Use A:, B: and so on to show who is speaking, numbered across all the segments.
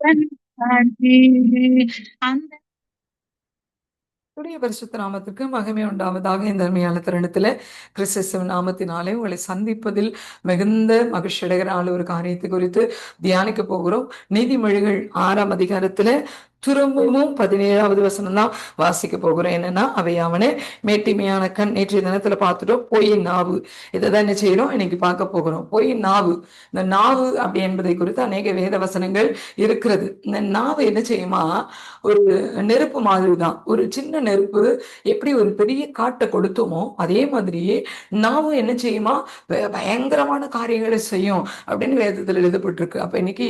A: அந்த
B: பரிசுத்த நாமத்திற்கு மகிமை உண்டாவதாக இந்த அருமையான தருணத்தில் கிறிஸ்தவ நாமத்தினாலே உங்களை சந்திப்பதில் மிகுந்த மகிழ்ச்சி அடைகிற ஆள் ஒரு காரியத்தை குறித்து தியானிக்க போகிறோம். நீதிமொழிகள் ஆறாம் அதிகாரத்துல திரும்பவும் பதினேழாவது வசனம் தான் வாசிக்க போகிறோம். என்னன்னா அவை அவனை மேட்டிமையான கண் நேற்றைய தினத்துல பார்த்துட்டோம். பொய் நாவு. இதை தான் என்ன செய்யறோம் இன்னைக்கு பார்க்க போகிறோம். பொய் நாவு. இந்த நாவு அப்படி என்பதை குறித்து அநேக வேத வசனங்கள் இருக்கிறது. இந்த நாவு என்ன செய்யுமா? ஒரு நெருப்பு மாதிரி தான் ஒரு சின்ன நெருப்பு எப்படி ஒரு பெரிய காட்டை கொடுத்தோமோ அதே மாதிரியே நாவும் என்ன செய்யுமா? பயங்கரமான காரியங்களை செய்யும் அப்படின்னு வேதத்தில் எழுதப்பட்டிருக்கு. அப்ப இன்னைக்கு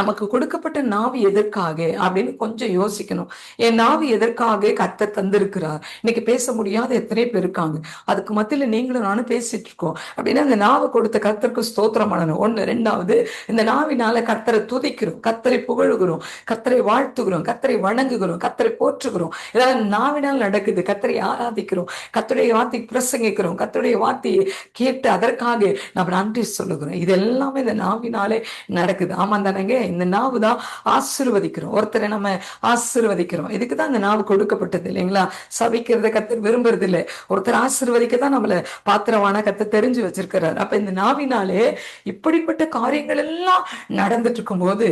B: நமக்கு கொடுக்கப்பட்ட நாவு எதற்காக அப்படின்னு கொஞ்சம் யோசிக்கணும். என் நாவு எதற்காக கத்த தந்திருக்கிறார்? இன்னைக்கு பேச முடியாத எத்தனை பேர் இருக்காங்க. அதுக்கு மத்தியில நீங்களும் நானும் பேசிட்டு இருக்கோம். அப்படின்னா அந்த நாவை கொடுத்த கத்தருக்கு ஸ்தோத்திரம் பண்ணணும். ஒன்று ரெண்டாவது இந்த நாவினால கத்தரை துதிக்கிறோம். கத்தரை புகழுகிறோம். கத்தரை வாழ்த்துகிறோம். கத்தரை வணங்குகிறோம். கத்தரை போற்றுகிறோம். இதெல்லாம் நாவினால் நடக்குது. கத்தரை ஆராதிக்கிறோம். கத்தருடைய வார்த்தை பிரசங்கிக்கிறோம். கத்தருடைய வார்த்தையை கேட்டு அதற்காக நம்ம நன்றி சொல்லுகிறோம். இது எல்லாமே இந்த நாவினாலே நடக்குது. ஆமா தானேங்க. இந்த நாவு தான் ஆசிர்வதிக்கிறோம். ஒருத்தரை நம்ம ஆசிர்வதிக்கிறோம். இதுக்கு தான் இந்த நாவு கொடுக்கப்பட்டது இல்லைங்களா? சபிக்கிறத கத்து விரும்புறது இல்லை ஒருத்தர் ஆசிர்வதிக்க தான் நம்மள பாத்திரமான கத்த தெரிஞ்சு வச்சிருக்கிறார். அப்ப இந்த நாவினாலே இப்படிப்பட்ட காரியங்கள் எல்லாம் நடந்துட்டு இருக்கும்போது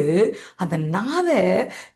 B: அந்த நாவை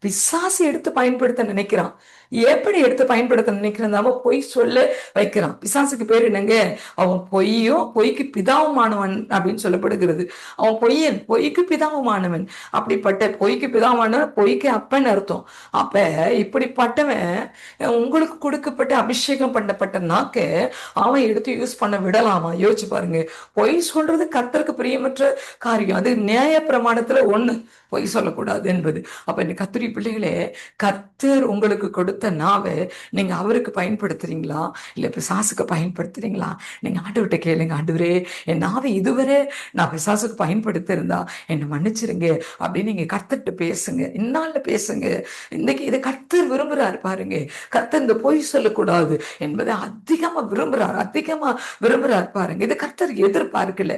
B: பிசாசு எடுத்து பயன்படுத்த நினைக்கிறான். எப்படி எடுத்து பயன்படுத்த நினைக்கிறதாம அவன் பொய் சொல்ல வைக்கிறான். பிசாசுக்கு பேர் என்னங்க? அவன் பொய்யும் பொய்க்கு பிதாவுமானவன் அப்படின்னு சொல்லப்படுகிறது. அவன் பொய்யன் பொய்க்கு பிதாவுமானவன். அப்படிப்பட்ட பொய்க்கு பிதாவானவன் பொய்க்கு அப்பன் அர்த்தம். அப்ப இப்படிப்பட்டவன் உங்களுக்கு கொடுக்கப்பட்ட அபிஷேகம் பண்ணப்பட்ட நாக்க அவன் எடுத்து யூஸ் பண்ண விடலாமா? யோசிச்சு பாருங்க. பொய் சொல்றது கத்தருக்கு பிரியமற்ற காரியம். அது நியாய பிரமாணத்துல ஒண்ணு. பொய் சொல்லக்கூடாது என்பது. அப்ப இந்த கத்திரி பிள்ளைகளே கத்தர் உங்களுக்கு கொடுத்த நாவை நீங்க அவருக்கு பயன்படுத்துறீங்களா? இல்ல பிசாசுக்கு பயன்படுத்துறீங்களா? நீங்க ஆண்டவர்கிட்ட கேளுங்க ஆண்டுவரே என் நாவை இதுவரை நான் பிசாசுக்கு பயன்படுத்திருந்தா என்னை மன்னிச்சிருங்க அப்படின்னு நீங்க கத்துட்டு பேசுங்க. இந்நாள்ல பேசுங்க. இன்னைக்கு இதை கர்த்தர் விரும்புறாரு பாருங்க. கத்தர் இந்த பொய் சொல்லக்கூடாது என்பதை அதிகமா விரும்புறாரு. அதிகமா விரும்புறாரு பாருங்க. இதை கர்த்தர் எதிர்பார்க்கல.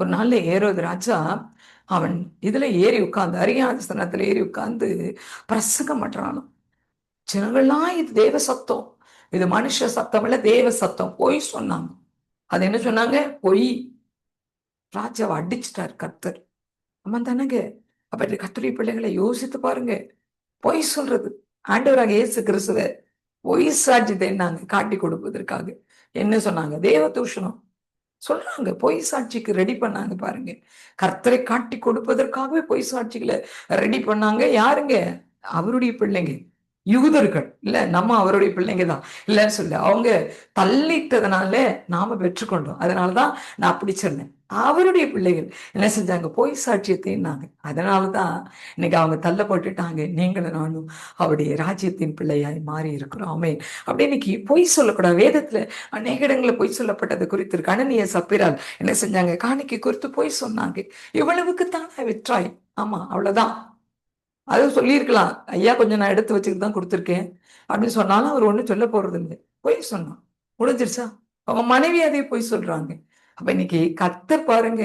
B: ஒரு நாள்ல ஏரோது ராஜா அவன் இதுல ஏறி உட்கார்ந்து அரியாசனத்துல ஏறி உட்கார்ந்து பிரசங்கம் பண்றானாம். ஜனங்கள்லாம் இது தேவ சத்தம். இது மனுஷ சத்தம் இல்ல தேவ சத்தம். பொய் சொன்னாங்க. அது என்ன சொன்னாங்க? பொய். ராஜாவை அடிச்சிட்டார் கர்த்தர். ஆமா தானங்க? அப்ப இந்த கத்துரை பிள்ளைகளை யோசித்து பாருங்க. பொய் சொல்றது. ஆண்டவராக இயேசு கிறிஸ்துவ பொய் சாட்சியத்தை என்னாங்க? காட்டி கொடுப்பதற்காக. என்ன சொன்னாங்க? தேவ தூஷணம் சொல்றாங்க பொய் சாட்சிக்கு ரெடி பண்ணாங்க பாருங்க. கர்த்தரை காட்டி கொடுப்பதற்காகவே பொய் சாட்சிகளை ரெடி பண்ணாங்க. யாருங்க? அவருடைய பிள்ளைங்க. யூதர்கள் இல்ல நம்ம அவருடைய பிள்ளைங்க தான் இல்லைன்னு சொல்லி அவங்க தள்ளிட்டதுனால நாம பெற்றுக்கொண்டோம். அதனாலதான் நான் பிடிச்சிருந்தேன் அவருடைய பிள்ளைகள் என்ன செஞ்சாங்க? பொய் சாட்சியத்தைன்னாங்க அதனாலதான் இன்னைக்கு அவங்க தள்ளப்பட்டுட்டாங்க. நீங்களும் நானும் அவருடைய ராஜ்யத்தின் பிள்ளையாய் மாறி இருக்கிறோம். அப்படி இன்னைக்கு பொய் சொல்லக்கூடாது. வேதத்துல அநேக இடங்களில் பொய் சொல்லப்பட்டது குறித்து இருக்கு அனநிய சப்பிரால் என்ன செஞ்சாங்க? காணிக்கை குறித்து பொய் சொன்னாங்க. இவ்வளவுக்கு தானே விற்றாய். ஆமா அவ்வளவுதான். அது சொல்லியிருக்கலாம். ஐயா கொஞ்சம் நான் எடுத்து வச்சுட்டு தான் கொடுத்துருக்கேன். அப்படின்னு சொன்னாலும் அவர் ஒன்றும் சொல்ல போறது இல்லை பொய் சொன்னான். முடிஞ்சிருச்சா? அவங்க மனைவி அதே பொய் சொல்றாங்க. அப்ப இன்னைக்கு கத்த பாருங்க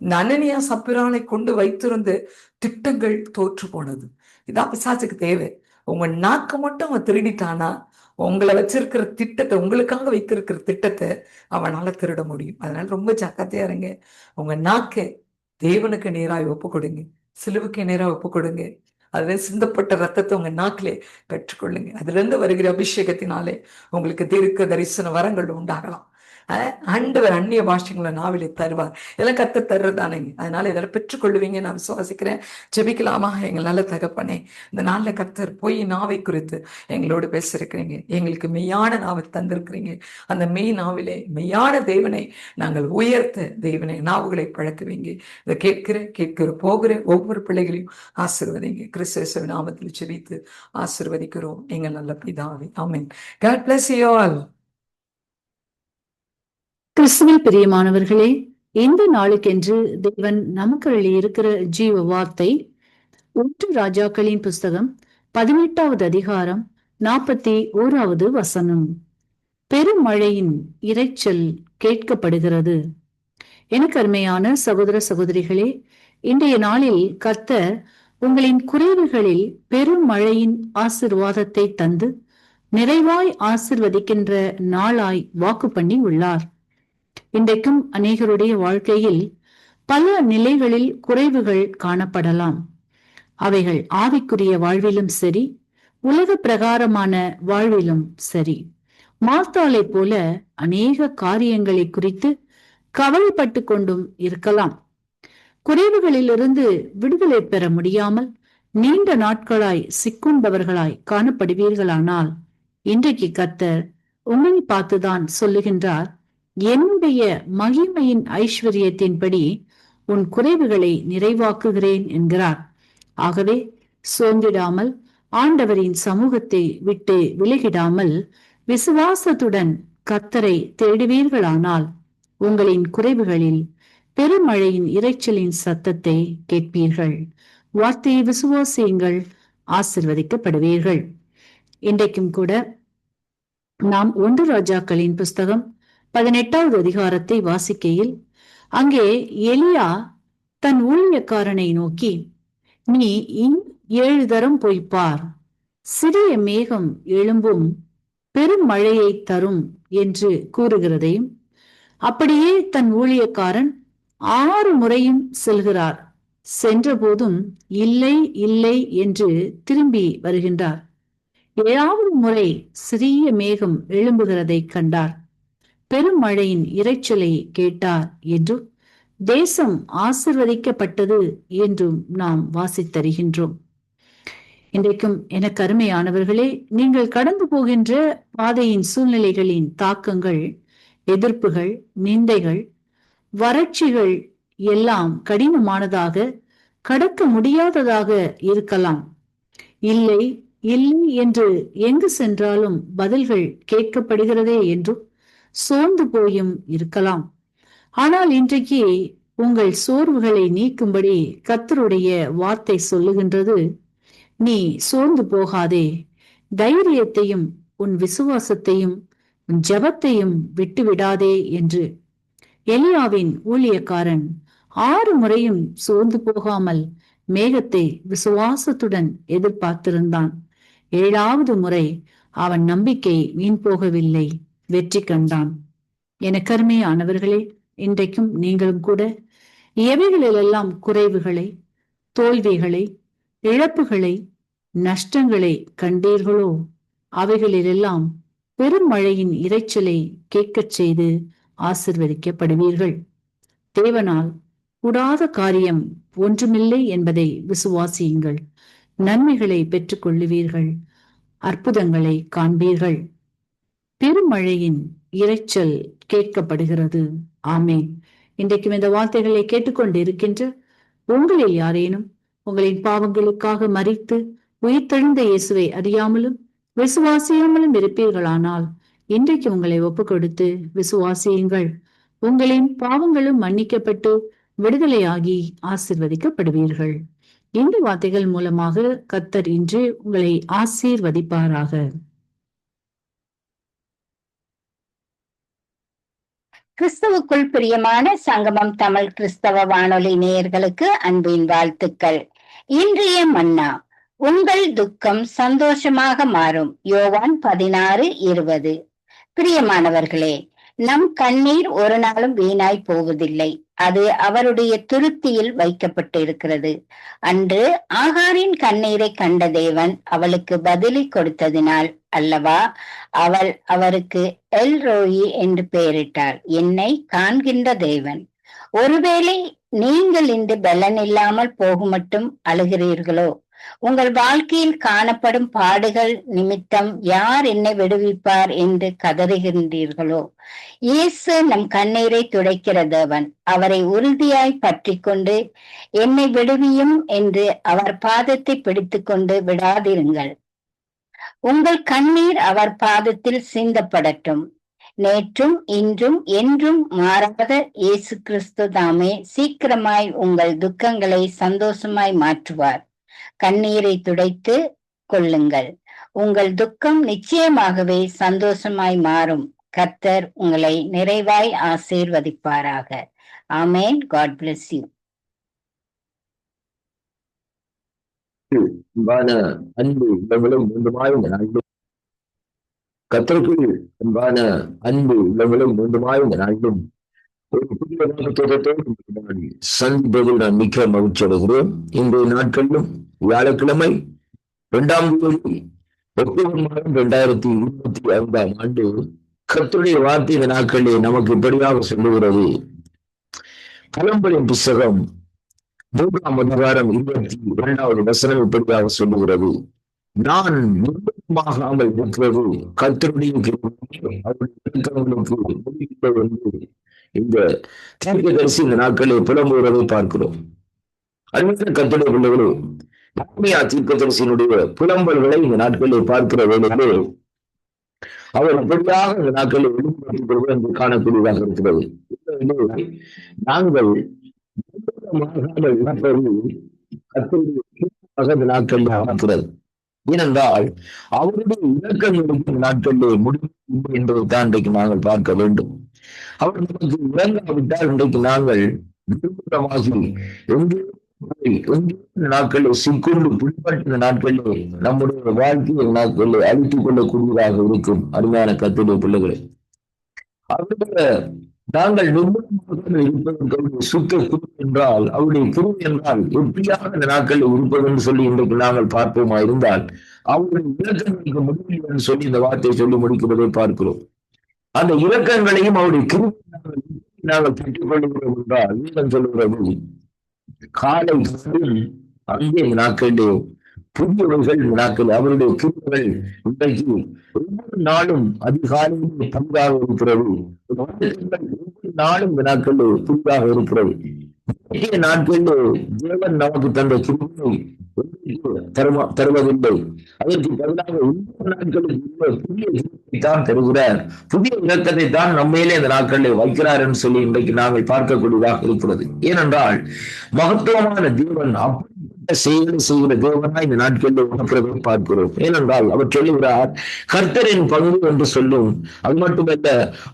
B: நனனியா சப்பிரானை கொண்டு வைத்திருந்த திட்டங்கள் தோற்று போனது. இதான் பிசாசுக்கு தேவை. உங்க நாக்கு மட்டும் அவன் திருடிட்டானா? உங்களை வச்சிருக்கிற திட்டத்தை உங்களுக்காக வைத்திருக்கிற திட்டத்தை அவனால திருட முடியும். அதனால ரொம்ப ஜாக்கிரதையா இருங்க. உங்க நாக்கை தேவனுக்கு நேராக ஒப்பு கொடுங்க சிலுவுக்கு நேராக ஒப்பு கொடுங்க அதுல சிந்தப்பட்ட ரத்தத்தை உங்க நாக்கிலே பெற்றுக்கொள்ளுங்க. அதுல இருந்து வருகிற அபிஷேகத்தினாலே உங்களுக்கு தீர்க்க தரிசன வரங்கள் உண்டாகலாம். ஆண்டவர் அந்நிய பாஷைகளை நாவிலே தருவார். இதெல்லாம் கத்து தர்றதானேங்க அதனால இதெல்லாம் பெற்றுக்கொள்ளுவீங்க நான் விசுவாசிக்கிறேன். ஜெபிக்கலாமா எங்கள் நல்ல தகப்பனே. இந்த நாள்ல கத்தர் பொய் நாவை குறித்து எங்களோடு பேசியிருக்கிறீங்க எங்களுக்கு மெய்யான நாவை தந்திருக்கிறீங்க. அந்த மெய் நாவிலே மெய்யான தேவனை நாங்கள் உயர்த்த தேவனை நாவுகளை பழக்குவீங்க. இதை கேட்கிற கேட்கிற போகிற ஒவ்வொரு பிள்ளைகளையும் ஆசிர்வதிங்க. கிறிஸ்துவ நாமத்தில் செபித்து ஆசிர்வதிக்கிறோம். எங்கள் நல்ல பிதாவே. ஆமீன். காட் பிளஸ் யூ ஆல்
A: கிறிஸ்துவில் பிரியமானவர்களே இந்த நாளுக்கென்று தேவன் நமக்கு இருக்கிற ஜீவ வார்த்தை ஒன்று ராஜாக்களின் புஸ்தகம் பதினெட்டாவது அதிகாரம் நாற்பத்தி ஓராவது வசனம். பெருமழையின் இரைச்சல் கேட்கப்படுகிறது. எனக்கு அருமையான சகோதர சகோதரிகளே இன்றைய நாளில் கர்த்தர் உங்களின் குறைவுகளில் பெரும் மழையின் ஆசிர்வாதத்தை தந்து நிறைவாய் ஆசிர்வதிக்கின்ற நாளாய் வாக்கு பண்ணி உள்ளார். இன்றைக்கும் அநேகருடைய வாழ்க்கையில் பல நிலைகளில் குறைவுகள் காணப்படலாம். அவைகள் ஆவிக்குரிய வாழ்விலும் சரி உலக பிரகாரமான வாழ்விலும் சரி. மார்த்தாளை போல அநேக காரியங்களை குறித்து கவலைப்பட்டு கொண்டும் இருக்கலாம். குறைவுகளிலிருந்து விடுதலை பெற முடியாமல் நீண்ட நாட்களாய் சிக்குண்டவர்களாய் காணப்படுவீர்களானால் இன்றைக்கு கத்தர் உங்களை பார்த்துதான் சொல்லுகின்றார். என்னுடைய மகிமையின் ஐஸ்வர்யத்தின்படி உன் குறைவுகளை நிறைவாக்குகிறேன் என்கிறார். ஆகவே சோர்ந்திடாமல் ஆண்டவரின் சமூகத்தை விட்டு விலகிடாமல் விசுவாசத்துடன் கத்தரை தேடுவீர்களானால் உங்களின் குறைவுகளில் பெருமழையின் இரைச்சலின் சத்தத்தை கேட்பீர்கள். வார்த்தையை விசுவாசியுங்கள் ஆசிர்வதிக்கப்படுவீர்கள். இன்றைக்கும் கூட நாம் ஒன்று ராஜாக்களின் புஸ்தகம் பதினெட்டாவது அதிகாரத்தை வாசிக்கையில் அங்கே எலியா தன் ஊழியக்காரனை நோக்கி நீ இன் ஏழு தரம் பொய்ப்பார் சிறிய மேகம் எழும்பும் பெரும் மழையை தரும் என்று கூறுகிறதையும் அப்படியே தன் ஊழியக்காரன் ஆறு முறையும் செல்கிறார். சென்றபோதும் இல்லை இல்லை என்று திரும்பி வருகின்றார். ஏழாவது முறை சிறிய மேகம் எழும்புகிறதை கண்டார். பெரும் மழையின் இரைச்சலை கேட்டார் என்றும் தேசம் ஆசிர்வதிக்கப்பட்டது என்றும் நாம் வாசித்தருகின்றோம் இன்றைக்கும் எனக்கு அருமையானவர்களே நீங்கள் கடந்து போகின்ற பாதையின் சூழ்நிலைகளின் தாக்கங்கள் எதிர்ப்புகள் நிந்தைகள் வறட்சிகள் எல்லாம் கடினமானதாக கடக்க முடியாததாக இருக்கலாம். இல்லை இல்லை என்று எங்கு சென்றாலும் பதில்கள் கேட்கப்படுகிறதே என்றும் சோர்ந்து போயும் இருக்கலாம். ஆனால் இன்றைக்கு உங்கள் சோர்வுகளை நீக்கும்படி கத்தருடைய வார்த்தை சொல்லுகின்றது நீ சோர்ந்து போகாதே. தைரியத்தையும் உன் விசுவாசத்தையும் உன் ஜபத்தையும் விட்டுவிடாதே என்று. எலியாவின் ஊழியக்காரன் ஆறு முறையும் சோர்ந்து போகாமல் மேகத்தை விசுவாசத்துடன் எதிர்பார்த்திருந்தான். ஏழாவது முறை அவன் நம்பிக்கை வீண் போகவில்லை. வெற்றி கண்டான். என கருமையானவர்களே இன்றைக்கும் நீங்களும் கூட எவைகளிலெல்லாம் குறைவுகளை தோல்விகளை இழப்புகளை நஷ்டங்களை கண்டீர்களோ அவைகளிலெல்லாம் பெரும் மழையின் இரைச்சலை கேட்கச் செய்து ஆசிர்வதிக்கப்படுவீர்கள். தேவனால் கூடாத காரியம் ஒன்றுமில்லை என்பதை விசுவாசியுங்கள். நன்மைகளை பெற்றுக்கொள்ளுவீர்கள். அற்புதங்களை காண்பீர்கள். பெருமழையின் இரைச்சல் கேட்கப்படுகிறது. ஆமே இன்றைக்கும் இந்த வார்த்தைகளை கேட்டுக்கொண்டு இருக்கின்ற உங்களில் யாரேனும் உங்களின் பாவங்களுக்காக மறித்து உயிர்த்தெழுந்த இயேசுவை அறியாமலும் விசுவாசியாமலும் இருப்பீர்களானால் இன்றைக்கு உங்களை ஒப்பு கொடுத்து விசுவாசியுங்கள். உங்களின் பாவங்களும் மன்னிக்கப்பட்டு விடுதலையாகி ஆசிர்வதிக்கப்படுவீர்கள். இந்த வார்த்தைகள் மூலமாக கத்தர் இன்று உங்களை ஆசீர்வதிப்பாராக.
C: கிறிஸ்தவுக்குள் பிரியமான சங்கமம் தமிழ் கிறிஸ்தவ வானொலி நேயர்களுக்கு அன்பின் வாழ்த்துக்கள். இன்றைய மன்னா உங்கள் துக்கம் சந்தோஷமாக மாறும். யோவான் பதினாறு இருபது. பிரியமானவர்களே நம் கண்ணீர் ஒரு நாளும் வீணாய் போவதில்லை. அது அவருடைய துருத்தியில் வைக்கப்பட்டிருக்கிறது. அன்று ஆகாரின் கண்ணீரை கண்ட தேவன் அவளுக்கு பதிலி கொடுத்ததினால் அல்லவா? அவள் அவருக்கு எல் ரோயி என்று பெயரிட்டாள். என்னை காண்கின்ற தேவன். ஒருவேளை நீங்கள் இன்று பலன் இல்லாமல் போகுமட்டும் அழுகிறீர்களோ? உங்கள் வாழ்க்கையில் காணப்படும் பாடுகள் நிமித்தம் யார் என்னை விடுவிப்பார் என்று கதறுகின்றீர்களோ? இயேசு நம் கண்ணீரை துடைக்கிற தேவன். அவரை உறுதியாய் பற்றி கொண்டு என்னை விடுவியும் என்று அவர் பாதத்தை பிடித்து கொண்டு விடாதிருங்கள். உங்கள் கண்ணீர் அவர் பாதத்தில் சிந்தப்படட்டும். நேற்றும் இன்றும் என்றும் மாறாத இயேசு கிறிஸ்து தாமே சீக்கிரமாய் உங்கள் துக்கங்களை சந்தோஷமாய் மாற்றுவார். கண்ணீரை துடைத்து கொள்ளுங்கள். உங்கள் துக்கம் நிச்சயமாகவே சந்தோஷமாய் மாறும். கர்த்தர் உங்களை நிறைவாய் ஆசீர்வதிப்பாராக. ஆமேன். காட் பிளஸ் யூ
D: அன்பான அன்பு உள்ளங்களும் மீண்டுமாய் இந்த நாளிலும் கத்தருக்குள் அன்பான அன்பு உள்ளங்களும் மீண்டுமாய் இந்த நாளிலும் ஒரு புதிய வாக்குத்தத்தத்தோடு நான் சந்திப்பதில் நான் மிக்க மகிழ்ச்சி அடைகிறேன். இன்றைய நாட்களிலும் வியாழக்கிழமை இரண்டாம் தேதி அக்டோபர் மாதம் இரண்டாயிரத்தி இருபத்தி ஐந்தாம் ஆண்டு கர்த்தருடைய வார்த்தை இந்த நாட்களிலே நமக்கு இப்படியாக சொல்லுகிறது. கலம்பலின் புஸ்தகம் மூன்றாம் அதிகாரம் இருபத்தி இரண்டாவது வசனம் இப்படியாக சொல்லுகிறது. நான் நிர்பந்தமாகாமல் இருக்கிறது கர்த்தருடைய இந்த தீர்க்க தரிசி இந்த தீர்க்கதரிசி நாட்களில் புலம்புகிறதை பார்க்கிறோம். அருமையான கர்த்தருடைய பிள்ளைகளே ஆத்மியா தீர்க்கதரிசியினுடைய புலம்பல்களை இந்த நாட்களில் பார்க்கிற வேளையிலே அவர் அப்படியாக இந்த நாட்களில் வெளிப்படுத்திக் கொள்வது என்று காணக்கூடியதாக இருக்கிறது. நாங்கள் நிர்பந்தமாகாமல் ஏனென்றால் அவருடைய இலக்கம் இருக்கும் நாட்களிலே முடிவு என்பதைத்தான் இன்றைக்கு நாங்கள் பார்க்க வேண்டும். அவர் நமக்கு இறங்காவிட்டால் இன்றைக்கு நாங்கள் நிர்பந்தமாகி எங்கே நாட்களில் சிக்கொண்டு பிடிப்பட்ட இந்த நாட்களில் நம்முடைய வாழ்க்கையை நாட்களில் அழித்துக் கொள்ளக்கூடியதாக இருக்கும். அருமையான கத்துடைய பிள்ளைகளை. அவருடைய நாங்கள் இருப்பதற்கு சுத்த குரு என்றால் அவருடைய குரு என்றால் எப்படியாக இந்த நாட்கள் இருப்பது என்று சொல்லி இன்றைக்கு நாங்கள் பார்ப்போமா இருந்தால் அவருடைய இலக்கங்களுக்கு முடிவில் என்று சொல்லி இந்த வார்த்தையை சொல்லி முடிக்கிறதை பார்க்கிறோம். அந்த இலக்கங்களையும் அவருடைய கிருபை நாங்கள் பெற்றுக் கொள்கிறோம் என்றால் வீரன் சொல்லுகிறது காலை அங்கே இந்த நாட்களிலே புதியவர்கள் இந்த அவருடைய கிருப்புகள் இன்றைக்கு ஒவ்வொரு நாளும் அதிகாலையிலே பங்காக இருக்கிறது. ஒவ்வொரு நாளும் வினாக்கள் புதிதாக இருக்கிறது. இன்றைய நாட்களில் தேவன் நமக்கு தந்த கிருப்பை தருவதில்லை. அதற்கு பதிலாக ஒவ்வொரு நாட்களுக்கு புதிய கிருப்பை தான் தருகிறார். புதிய இலக்கத்தை தான் நம்மையிலே இந்த நாட்களில் வைக்கிறார் என்று சொல்லி இன்றைக்கு நாங்கள் பார்க்கக்கூடியதாக இருக்கிறது. ஏனென்றால் மகத்துவமான தேவன் அப்படி செயலை செய்கிற தேவனாய் இந்த நாட்களில் உணர்கிறதை பார்க்கிறோம். ஏனென்றால் அவர் சொல்லுகிறார் கர்த்தரின் பங்கு என்று சொல்லும். அது மட்டுமல்ல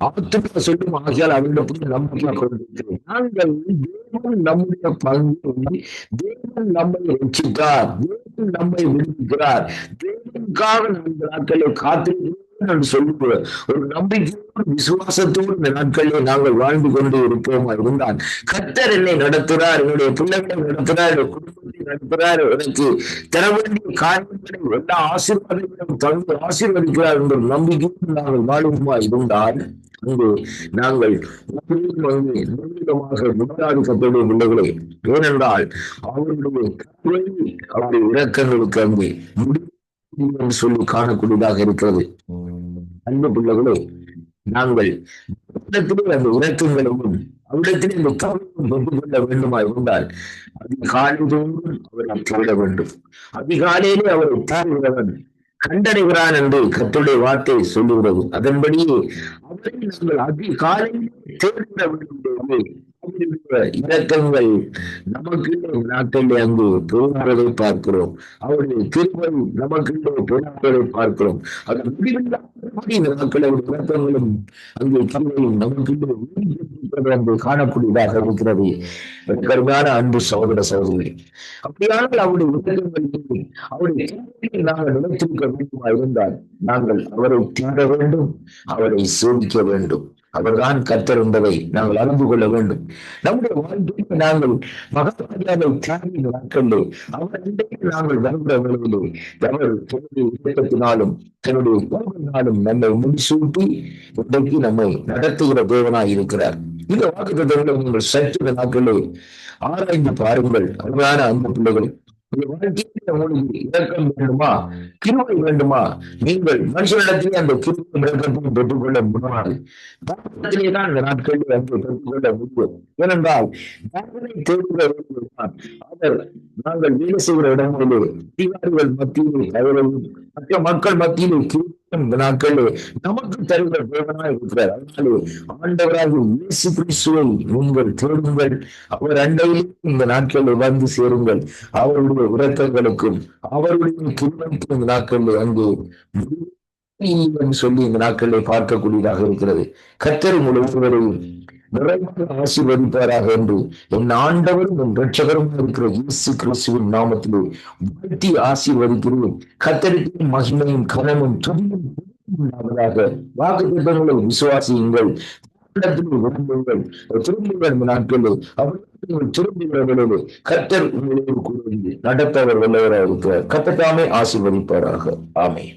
D: ஆத்தும சொல்லும் ஆகியால் அவரிடத்தில் நம்பிக்கை கொண்டிருக்கிறேன் நாங்கள் தேவன் நம்முடைய பங்கு தேவன் நம்மை ரசித்தார் தேவன் நம்மை விரும்புகிறார். தேவனுக்காக நான்கு நாட்களை காத்திருக்கிறோம் என்று சொல்லுகிற ஒரு நம்பிக்கையோடு விசுவாசத்தோடு இந்த நாட்களில் நாங்கள் வாழ்ந்து கொண்டு இருப்போமா இருந்தால் கத்தர் என்னை நடத்துகிறார் என்னுடைய பிள்ளைகளை நடத்துகிறார் என்னுடைய குடும்பத்தை நடத்துகிறார் எனக்கு தர வேண்டிய காரியங்களை எல்லா ஆசீர்வாதங்களும் தந்து ஆசீர்வதிக்கிறார் என்ற நம்பிக்கையோடு நாங்கள் வாழுமா இருந்தால் அங்கு நாங்கள் முடியாது கத்தருடைய பிள்ளைகளை ஏனென்றால் கருவை அவருடைய இறக்கங்களுக்கு அங்கு முடிவு சொல்லி காணக்கூடியதாக இருக்கிறது. அன்பு பிள்ளைகளே நாங்கள் அந்த இறக்கங்களையும் அவ்விடத்திலே இந்த கவலையும் கொள்ள வேண்டுமா இருந்தால் அதிகாலை தோறும் அவரை தேட வேண்டும். அதிகாலையிலே அவரை தேடுகிறவன் கண்டடைகிறான் என்று கத்துடைய வார்த்தையை சொல்லுகிறது. அதன்படியே அவரை நாங்கள் அதிகாலையிலே தேடுகிற வேண்டும் அவருடைய இலக்கங்கள் நமக்கு நாட்களில் அங்கு பெருமாறதை பார்க்கிறோம். அவருடைய திருமணம் நமக்கு பெருமாறதை பார்க்கிறோம். அது முடிவில்லாதபடி இந்த இலக்கங்களும் அங்கு தமிழையும் நமக்கு அங்கு காணக்கூடியதாக இருக்கிறது. கருமையான அன்பு சகோதர சகோதரி அப்படியானால் அவருடைய இலக்கங்கள் அவருடைய நாங்கள் நினைத்திருக்க வேண்டுமா இருந்தால் நாங்கள் அவரை தீர வேண்டும் அவரை சோதிக்க வேண்டும். அவர்தான் கத்தர் என்பதை நாங்கள் அறிந்து கொள்ள வேண்டும். நம்முடைய வாழ்க்கைக்கு நாங்கள் மகத்தாரியாக தியாகியின் நாட்களிலே அவர் இன்றைக்கு நாங்கள் வருகிற வேளையிலே அவர் தன்னுடைய இயக்கத்தினாலும் தன்னுடைய கோபத்தினாலும் நம்மை முடிசூட்டி இன்றைக்கு நம்மை நடத்துகிற தேவனாய் இருக்கிறார். இந்த வாக்கு வாக்குத்தங்களை நீங்கள் சற்று நாட்களே ஆராய்ந்து பாருங்கள். அருமையான அன்பு பிள்ளைகள் இறக்கம் வேண்டுமா? கிருவை வேண்டுமா? நீங்கள் மனுஷனிடத்திலே அந்த கிருவை இறக்கத்தை பெற்றுக்கொள்ள முடியாது. பாவத்திலே தான் இந்த நாட்களில் அங்கே பெற்றுக்கொள்ள முடியும். ஏனென்றால் தேவனை தேடுகிறவர்கள் அவர் நாங்கள் வேலை செய்கிற இடங்களிலே அதிகாரிகள் மத்தியிலே அவர்கள் மற்ற மக்கள் மத்தியிலே கிருப்பம் இந்த நமக்கு தருகிற தேவனாய் இருக்கிறார். அதனாலே ஆண்டவராக இயேசு கிறிஸ்துவை உங்கள் தேடுங்கள். அவர் அண்டையில் இந்த நாட்களில் வந்து சேருங்கள். அவருடைய உறக்கங்களுக்கும் அவருடைய கிருமைக்கும் இந்த நாட்களில் அங்கு சொல்லி இந்த நாட்களில் பார்க்கக்கூடியதாக இருக்கிறது. கத்தர் முழுவதையும் நிறைந்து ஆசீர்வதிப்பாராக என்று என் ஆண்டவரும் என் ரட்சகரும் இருக்கிற இயேசு கிறிஸ்துவின் நாமத்திலே வாழ்த்தி ஆசீர்வதிக்கிறேன் கத்தரிக்கும் மகிமையும் கனமும் துணியும் உண்டாவதாக வாக்கு திட்டங்களை விசுவாசியுங்கள். இடத்தில் திரும்புங்கள் இந்த நாட்களில் அவர்கள் திரும்புகிறவர்களே கத்தர் உங்களோடு கூறுவது நடத்தவர் வல்லவராக இருக்கிறார் கத்தத்தாமே ஆசீர்வதிப்பாராக ஆமென்.